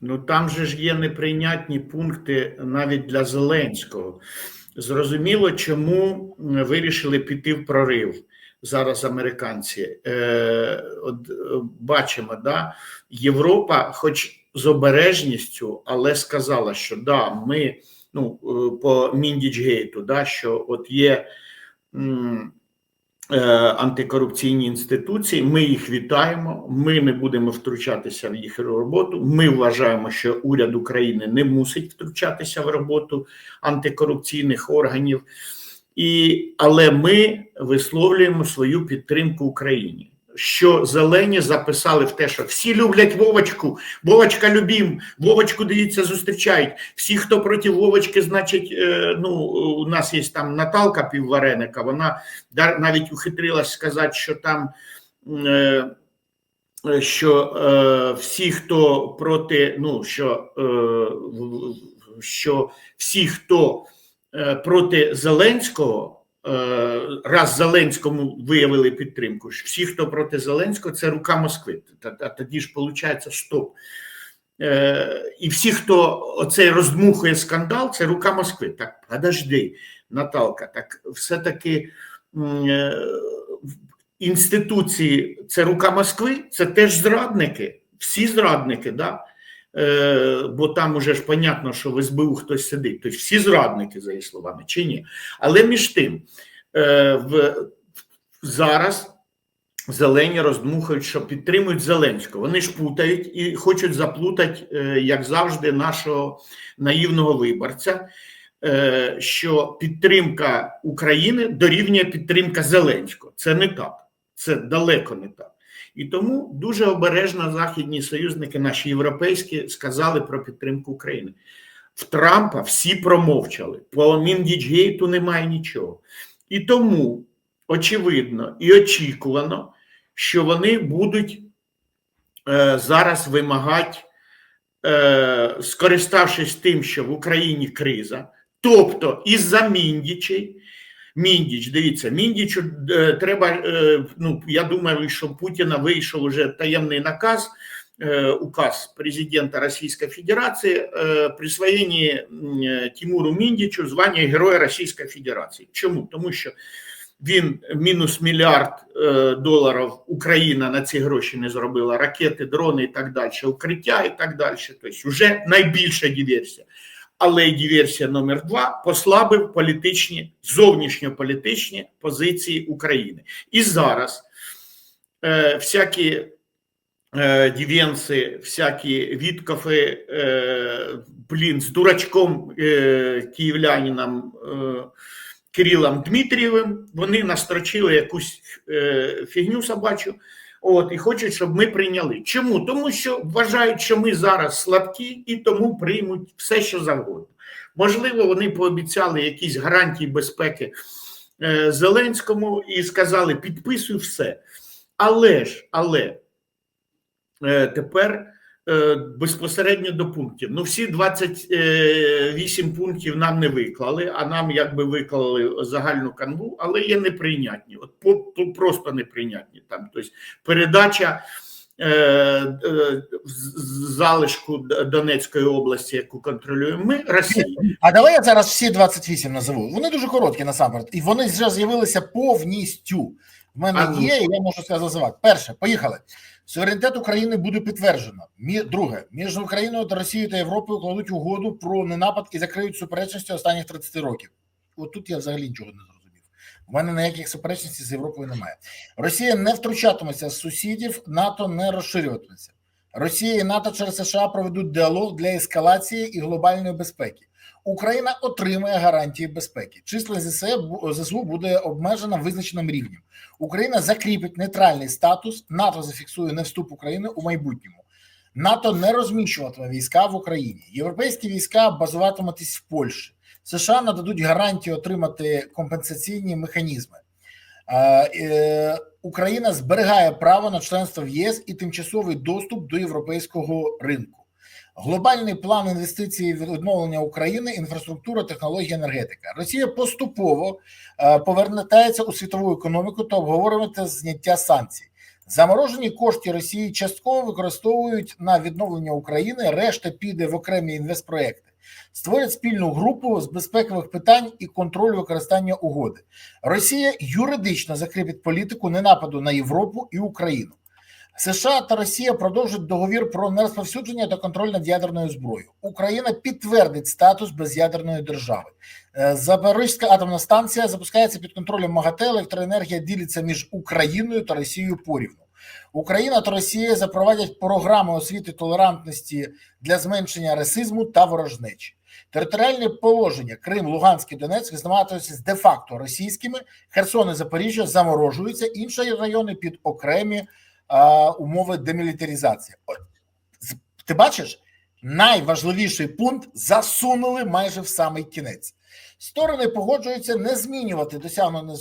Ну там же ж є неприйнятні пункти навіть для Зеленського. Зрозуміло, чому вирішили піти в прорив зараз американці. Е, от, е, бачимо, да, Європа, хоч з обережністю, але сказала, що да, ми ну, е, по Міндічгейту, да, що от є. Антикорупційні інституції, ми їх вітаємо. Ми не будемо втручатися в їх роботу. Ми вважаємо, що уряд України не мусить втручатися в роботу антикорупційних органів, і, але ми висловлюємо свою підтримку Україні. Що зелені записали в те, що всі люблять Вовочку, Вовочка любім, Вовочку дивіться, зустрічають. Всі, хто проти Вовочки, значить, е, ну у нас є там Наталка Піввареника, вона навіть ухитрилась сказати, що там. Е, е, що е, всі, хто проти, ну що, е, що всі, хто е, проти Зеленського, раз Зеленському виявили підтримку, всі, хто проти Зеленського, це рука Москви. Та- Тоді ж виходить стоп. Е, і всі, хто оцей роздмухує скандал, це рука Москви. Так, подожди, Наталка, так все-таки е, інституції це рука Москви, це теж зрадники, всі зрадники, да? Е, бо там уже ж понятно, що в СБУ хтось сидить. Тобто всі зрадники, за її словами, чи ні. Але між тим, е, в, зараз зелені роздмухають, що підтримують Зеленського. Вони ж путають і хочуть заплутати, е, як завжди, нашого наївного виборця. Що підтримка України дорівнює підтримка Зеленського. Це не так, це далеко не так. І тому дуже обережно західні союзники, наші європейські, сказали про підтримку України. В Трампа всі промовчали. По Міндічгейту немає нічого. І тому очевидно і очікувано, що вони будуть е, зараз вимагати, е, скориставшись тим, що в Україні криза, тобто із-за Міндічей, Міндіч, дивіться, Міндічу е, треба. Е, ну я думаю, що Путіна вийшов уже таємний наказ, е, указ президента Російської Федерації присвоєнні Тимуру Міндічу звання Героя Російської Федерації. Чому? Тому що він мінус мільярд доларів Україна на ці гроші не зробила ракети, дрони і так далі, укриття і так далі. Тобто, вже найбільша диверсія. Але й диверсія номер два послабив політичні зовнішньополітичні позиції України. І зараз е, всякі е, дівенси, всякі відкофи, е, блін, з дурачком е, київлянином е, Кирилом Дмитрієвим, вони настрочили якусь е, фігню собачу. От і хочуть, щоб ми прийняли. Чому? Тому що вважають, що ми зараз слабкі і тому приймуть все, що завгодно. Можливо, вони пообіцяли якісь гарантії безпеки е, Зеленському і сказали: підписуй все. Але ж, але е, тепер безпосередньо до пунктів. Ну, всі 28 пунктів нам не виклали, а нам якби виклали загальну канву, але є неприйнятні. От просто неприйнятні там. Тобто передача. е, е, Залишку Донецької області, яку контролюємо ми, Росії. А давай я зараз всі 28 назову. Вони дуже короткі насамперед, і вони вже з'явилися повністю. В мене А, є, і я можу сказати називати. Перше, поїхали. Суверенітет України буде підтверджено. Мі- Друге, між Україною та Росією та Європою кладуть угоду про ненапад і закриють суперечності останніх 30 років. От тут я взагалі нічого не зрозумів. У мене ніяких суперечностей з Європою немає. Росія не втручатиметься з сусідів, НАТО не розширюватиметься. Росія і НАТО через США проведуть діалог для ескалації і глобальної безпеки. Україна отримає гарантії безпеки. Числа ЗСУ буде обмежена визначеним рівнем. Україна закріпить нейтральний статус. НАТО зафіксує не вступ України у майбутньому. НАТО не розміщуватиме війська в Україні. Європейські війська базуватимуть в Польщі. США нададуть гарантії отримати компенсаційні механізми. Е, Україна зберігає право на членство в ЄС і тимчасовий доступ до європейського ринку. Глобальний план інвестицій від відновлення України, інфраструктура, технології, енергетика. Росія поступово е, повертається у світову економіку та обговорювати зняття санкцій. Заморожені кошти Росії частково використовують на відновлення України, решта піде в окремі інвестпроекти. Створять спільну групу з безпекових питань і контролю використання угоди. Росія юридично закріпить політику ненападу на Європу і Україну. США та Росія продовжать договір про нерозповсюдження та контроль над ядерною зброєю. Україна підтвердить статус без'ядерної держави. Е, Запорізька атомна станція запускається під контролем МАГАТЕ. Електроенергія ділиться між Україною та Росією порівну. Україна та Росія запровадять програми освіти толерантності для зменшення расизму та ворожнечі. Територіальне положення Крим, Луганськ і Донецьк визнаватися де-факто російськими. Херсон і Запоріжжя заморожуються, інші райони під окремі а, умови демілітаризації. От, Ти бачиш, найважливіший пункт засунули майже в самий кінець. Сторони погоджуються не змінювати досягнені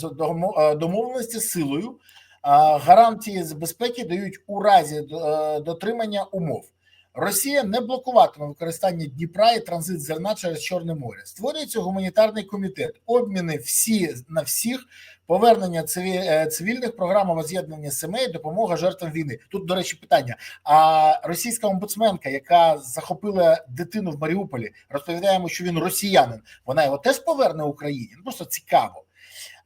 е, домовленості силою. Гарантії з безпеки дають у разі е, дотримання умов. Росія не блокуватиме використання Дніпра і транзит зерна через Чорне море. Створюється гуманітарний комітет, обміни всі на всіх, повернення е, цивільних, програма воз'єднання сімей, допомога жертвам війни. Тут, до речі, питання. А російська омбудсменка, яка захопила дитину в Маріуполі, розповідаємо, що він росіянин. Вона його теж поверне Україні. Ну, Просто цікаво.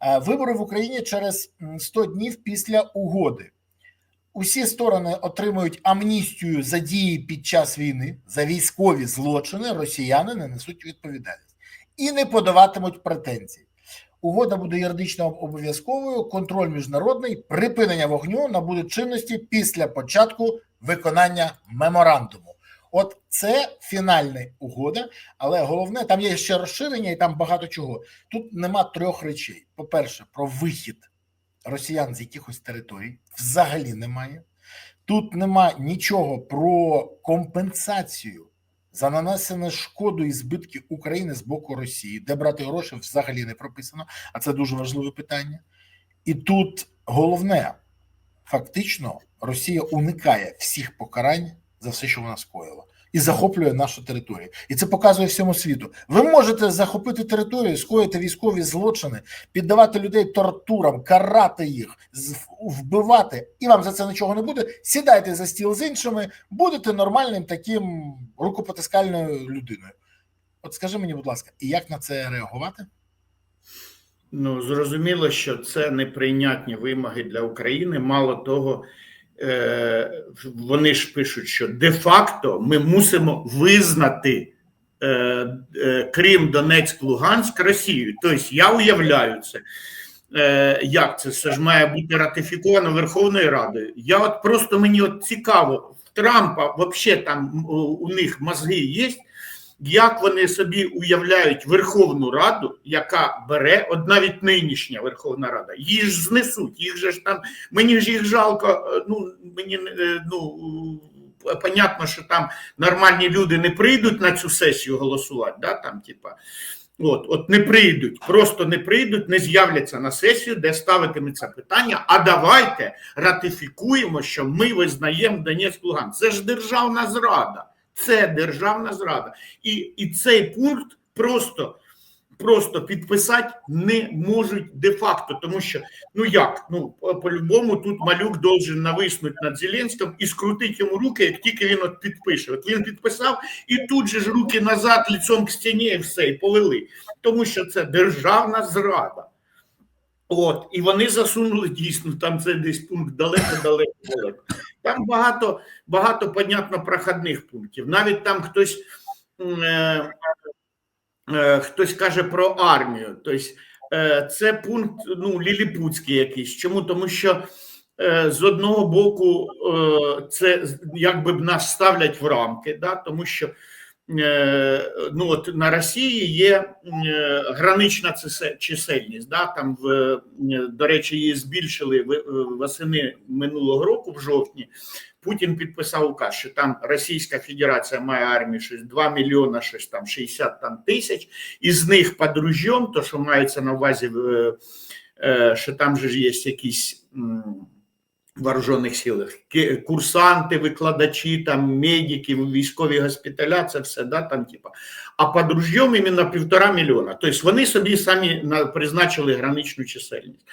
Е, Вибори в Україні через м, 100 днів після угоди. Усі сторони отримують амністію за дії під час війни, за військові злочини. Росіяни не несуть відповідальність і не подаватимуть претензій. Угода буде юридично обов'язковою, контроль міжнародний, припинення вогню набуде чинності після початку виконання меморандуму. От це фінальна угода, але головне там є ще розширення, і там багато чого. Тут нема трьох речей: по-перше, про вихід росіян з якихось територій взагалі немає. Тут нема нічого про компенсацію за нанесене шкоду і збитки України з боку Росії, де брати гроші взагалі не прописано, а це дуже важливе питання. І тут головне, фактично, Росія уникає всіх покарань за все, що вона скоїла, і захоплює нашу територію. І це показує всьому світу. Ви можете захопити територію, скоїти військові злочини, піддавати людей тортурам, карати їх, вбивати, і вам за це нічого не буде. Сідайте за стіл з іншими, будете нормальним таким рукопотискальною людиною. От скажи мені, будь ласка, і як на це реагувати? Ну, зрозуміло, що це неприйнятні вимоги для України. Мало того, вони ж пишуть, що де-факто ми мусимо визнати е, е, Крим, Донецьк, Луганськ Росією. Тобто я уявляю це. Е, як це? Це ж має бути ратифіковано Верховною Радою. Я от просто мені от цікаво, в Трампа взагалі там у них мозги є. Як вони собі уявляють Верховну Раду, яка бере, от навіть нинішня Верховна Рада, її ж знесуть, їх же ж там, мені ж їх жалко, е, ну мені е, ну е, понятно, що там нормальні люди не прийдуть на цю сесію голосувати, да, там, типа, от, от не прийдуть, просто не прийдуть, не з'являться на сесію, де ставитиметься питання. А давайте ратифікуємо, що ми визнаємо Донецьк Луган. Це ж державна зрада. Це державна зрада. І, і цей пункт просто, просто підписати не можуть де-факто, тому що ну як? Ну по- по-любому тут малюк должен нависнути над Зеленським і скрутити йому руки, як тільки він от підпише. От він підписав, і тут же ж руки назад, лицом к стіні, і все, і повели. Тому що це державна зрада. От, і вони засунули дійсно, там це десь пункт далеко-далеко. далеко. Там багато, багато, понятно, проходних пунктів. Навіть там хтось, е, е, хтось каже про армію. Тобто, е, це пункт ну, ліліпутський якийсь. Чому? Тому що е, з одного боку, е, це якби б нас ставлять в рамки, да? тому що ну, от на Росії є е, гранична чисельність. Да? Там, в, е, до речі, її збільшили е, восени минулого року, в жовтні. Путін підписав указ, що там Російська Федерація має армію щось 2 мільйона, щось там 60 там, тисяч, із них під ружьом, то що мається на увазі, е, е, що там же ж є якісь. Вооружених силах, курсанти, викладачі, там медики, військові госпіталя, це все да, там, типа. А під ружьом іменно півтора мільйона. Тобто вони собі самі призначили граничну чисельність.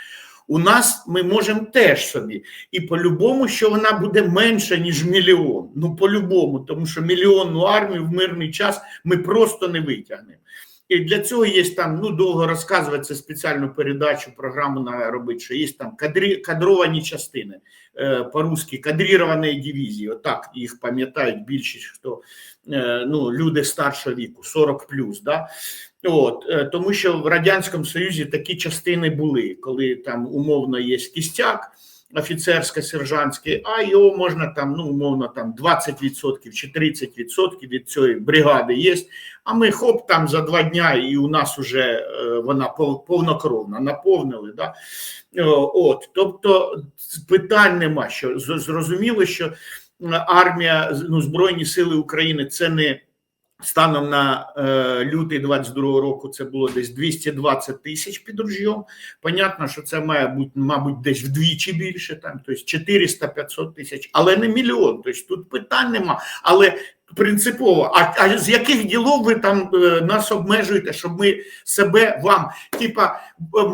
У нас ми можемо теж собі. І по-любому, що вона буде менша, ніж мільйон. Ну, по-любому, тому що мільйонну армію в мирний час ми просто не витягнемо. І для цього є там, ну довго розказувати це спеціальну передачу, програму на робити, що є там кадрі, кадровані частини е, по-русски, кадріровані дивізії. Отак їх пам'ятають більшість, хто е, ну, люди старшого віку, 40 плюс. Да? От, е, тому що в Радянському Союзі такі частини були, коли там умовно є кістяк офіцерське, сержантське, а його можна там, ну, умовно, там 20% чи 30% від цієї бригади є. А ми хоп, там за два дня, і у нас вже е, вона повнокровна, наповнили. Да? О, От, тобто питань нема. Що зрозуміло, що армія, ну, Збройні Сили України це не станом на е, лютий 22 року це було десь 220 тисяч під ружьом. Понятно, що це має бути, мабуть, десь вдвічі більше, там, тобто 400-500 тисяч, але не мільйон. Тобто тут питань нема. Але принципово, а, а з яких ділов ви там е, нас обмежуєте, щоб ми себе вам, типа,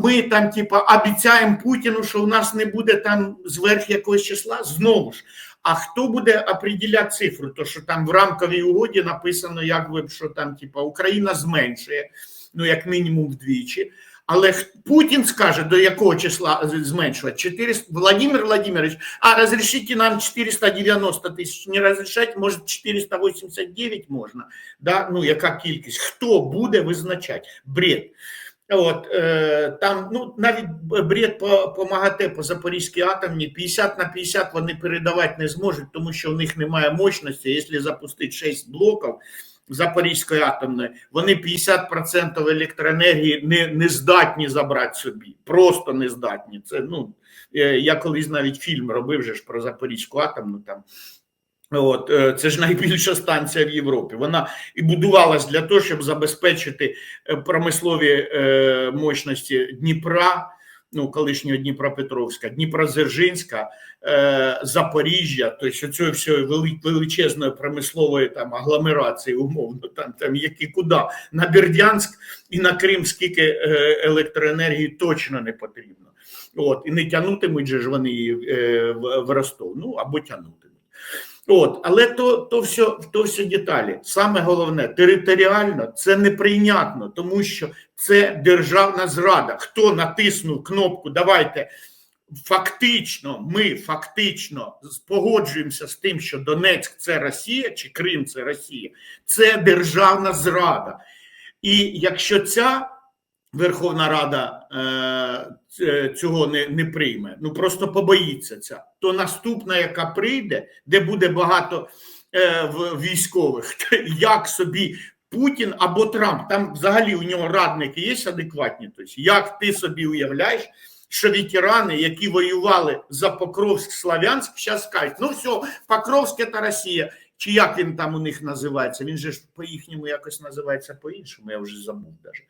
ми там, типа, обіцяємо Путіну, що у нас не буде там зверх якогось числа, знову ж. А хто буде определяти цифру? То що там в рамковій угоді написано, як ви що там, типа, Україна зменшує, ну як мінімум вдвічі. Але Путін скаже, до якого числа з- зменшувати? 400... Владимир Владимирович, а разрешите нам 490 тисяч, не разрешать, може 489 можна. Да? Ну, яка кількість? Хто буде визначати? Бред. От, е, там, ну, навіть бред по, по МАГАТЕ, по Запорізькій атомній, 50 на 50 вони передавати не зможуть, тому що в них немає мощності. Якщо запустити 6 блоків Запорізької атомної, вони 50% електроенергії не, не здатні забрати собі. Просто не здатні. Це, ну, е, я колись навіть фільм робив же ж про Запорізьку атомну там. От, е, це ж найбільша станція в Європі. Вона і будувалась для того, щоб забезпечити е, промислові е, мощності Дніпра, ну колишнього Дніпропетровська, Дніпродзержинська, е, Запоріжжя, тобто цієї всієї величезної промислової там агломерації, умовно, там, там які куди на Бердянськ і на Крим скільки електроенергії точно не потрібно. От, і не тягнутимуть же ж вони її в, Ростов, ну або тягнутимуть. От, але то, то, все, то все деталі. Саме головне, територіально це неприйнятно, тому що це державна зрада. Хто натиснув кнопку Давайте фактично, ми фактично погоджуємося з тим, що Донецьк це Росія чи Крим це Росія, це державна зрада. І якщо ця Верховна Рада е, цього не, не прийме, ну просто побоїться ця, то наступна, яка прийде, де буде багато е, військових, як собі Путін або Трамп, там взагалі у нього радники є адекватні. Тобто, як ти собі уявляєш, що ветерани, які воювали за Покровськ, Славянськ, зараз кажуть, ну все, Покровськ це Росія. Чи як він там у них називається? Він же ж по їхньому якось називається по-іншому, я вже забув даже.